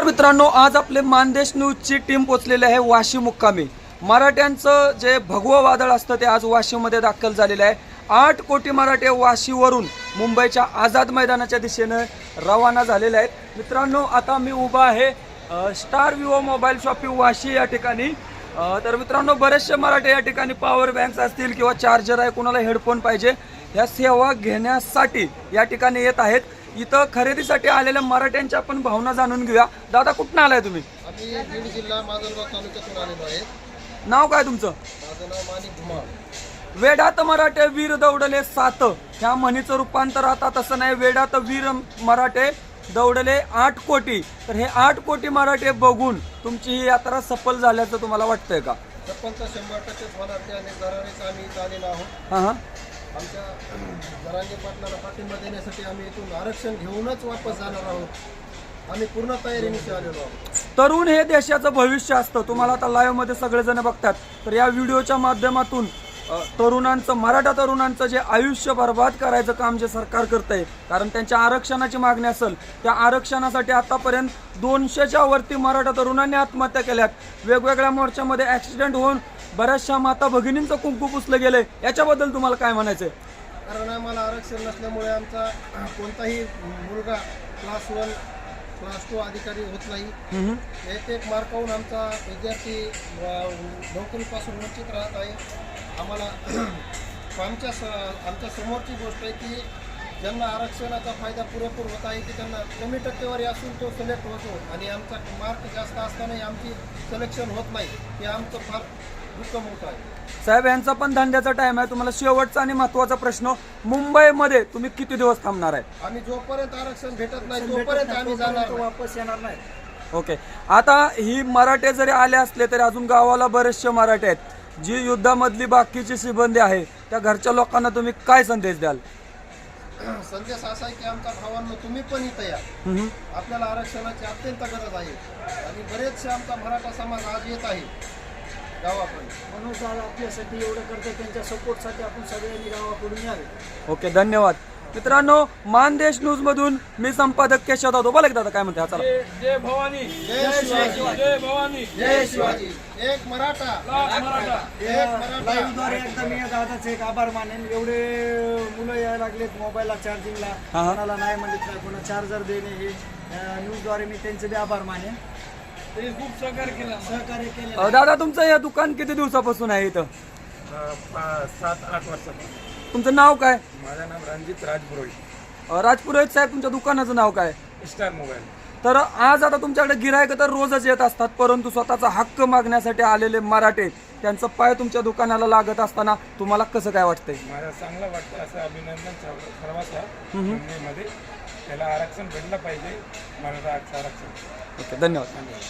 तर मित्रांनो आज आपले मानदेश न्यूजची टीम पोचलेली आहे वाशी मुक्कामी. मराठ्यांचं जे भगवं वादळ असतं ते आज वाशीमध्ये दाखल झालेलं आहे. आठ कोटी मराठे वाशीवरून मुंबईच्या आझाद मैदानाच्या दिशेनं रवाना झालेले आहेत. मित्रांनो आता मी उभा आहे Star Vivo mobile shopping Vashi या ठिकाणी. तर मित्रांनो बरेचसे मराठे या ठिकाणी पॉवर बँक्स असतील किंवा चार्जर आहे कोणाला हेडफोन पाहिजे ह्या सेवा घेण्यासाठी या ठिकाणी येत आहेत. इथं खरेदीसाठी आलेल्या मराठ्यांच्या आपण भावना जाणून घेऊया. दादा कुठनं आलाय तुम्ही? आम्ही बीड जिल्हा माजलगाव तालुक्यातून आलेलो आहे. नाव काय तुमचं? माझं नाव माणिक धुमाळ वेडात मराठे वीर दौडले सात. ह्या म्हणीचं रूपांतर आता तसं नाही. वेडात वीर मराठे दौडले आठ कोटी. तर हे आठ कोटी मराठे बघून तुमची ही यात्रा सफल झाल्याचं तुम्हाला वाटतंय का? सरपंच शंभर टक्केच होणार. त्या निर्धारानेच आम्ही इथं आलेलो आहोत. हां हां. आमच्या जरांगे पाटणाला पाठिंबा देण्यासाठी आम्ही इथून आरक्षण घेऊनच वापस जाणार आहोत. आम्ही पूर्ण तयारीनिशी आलेलो आहोत. तरुण हे देशाचं भविष्य असतं. तुम्हाला आता लाईव्हमध्ये सगळेजण बघतात. तर या व्हिडिओच्या माध्यमातून तरुणांचं मराठा तरुणांचं जे आयुष्य बर्बाद करायचं काम जे सरकार करत आहे कारण त्यांच्या आरक्षणाची मागणी असेल त्या आरक्षणासाठी आतापर्यंत दोनशेच्या वरती मराठा तरुणांनी आत्महत्या केल्यात. वेगवेगळ्या मोर्चामध्ये ॲक्सिडेंट होऊन बऱ्याचशा माता भगिनींचं कुंकू पुसलं गेलंय याच्याबद्दल तुम्हाला काय म्हणायचंय? कारण आम्हाला आरक्षण नसल्यामुळे आमचा कोणताही मुलगा क्लास वन क्लास टू अधिकारी होत नाही. एक एक मार्कावून आमचा विद्यार्थी नोकरीपासून वंचित राहत आहे. आम्हाला आमच्या स आमच्या समोरची गोष्ट आहे की ज्यांना आरक्षणाचा फायदा पुरेपूर होत आहे की त्यांना कमी टक्केवारी असून तो सिलेक्ट होतो. आणि आमचा मार्क जास्त असतानाही आमची सिलेक्शन होत नाही. हे आमचं फार दुःख मोठं आहे. साहेब यांचा पण धंद्याचा टाइम आहे. तुम्हाला शेवटचा आणि महत्त्वाचा प्रश्न मुंबईमध्ये तुम्ही किती दिवस थांबणार आहे? आम्ही जोपर्यंत आरक्षण भेटत नाही तोपर्यंत आम्ही जाणार नाही. वापस येणार नाही. ओके. आता ही मराठे जरी आले असले तरी अजून गावाला बरेचसे मराठे आहेत. जी युद्धामधली बाकीची सिबंदी आहे त्या घरच्या लोकांना तुम्ही काय संदेश द्याल? संदेश असा आहे की आमच्या भावांनो तुम्ही पण इथं या. आपल्याला आरक्षणाची अत्यंत गरज आहे. आणि बरेचसे आमचा मराठा समाज आज येत आहे. गावाकडे म्हणून आपल्यासाठी एवढं करतो त्यांच्या सपोर्टसाठी आपण सगळ्यांनी गावाकडून यावे. ओके धन्यवाद. मित्रांनो मानदेश न्यूज मधून मी संपादक केशव दादा बोला दादा काय म्हणते हा चला. जय शिवाजी. जय भवानी. जय शिवाजी. एक मराठा. लाईव्हद्वारे एकदा मी दादाचे एक आभार मानेन. एवढे मुलं यायला लागलेत मोबाईलला चार्जिंगला. कोणाला नाही म्हणले काय कोणा चार्जर देणे हे न्यूजद्वारे मी त्यांचे बी आभार मानेन. खूप सहकार्य केलं. सहकार्य केलं दादा तुमचं हे दुकान किती दिवसापासून आहे इथं? सात आठ वर्षापासून. तुमचं नाव काय? माझं नाव रणजित राजपुरोहित. अ, राजपुरोहित साहेब तुमच्या दुकानाचं नाव काय? Star mobile. तर आज आता तुमच्याकडे गिरायक तर रोजच येत असतात परंतु स्वतःचा हक्क मागण्यासाठी आलेले मराठे त्यांचं पाय तुमच्या दुकानाला लागत असताना तुम्हाला कसं काय वाटतंय? मला चांगलं वाटतं असं अभिनंदन सर्व- सर्वांचा मुंबईमध्ये. त्याला आरक्षण भेटलं पाहिजे मराठा आरक्षण. ओके धन्यवाद. धन्यवाद.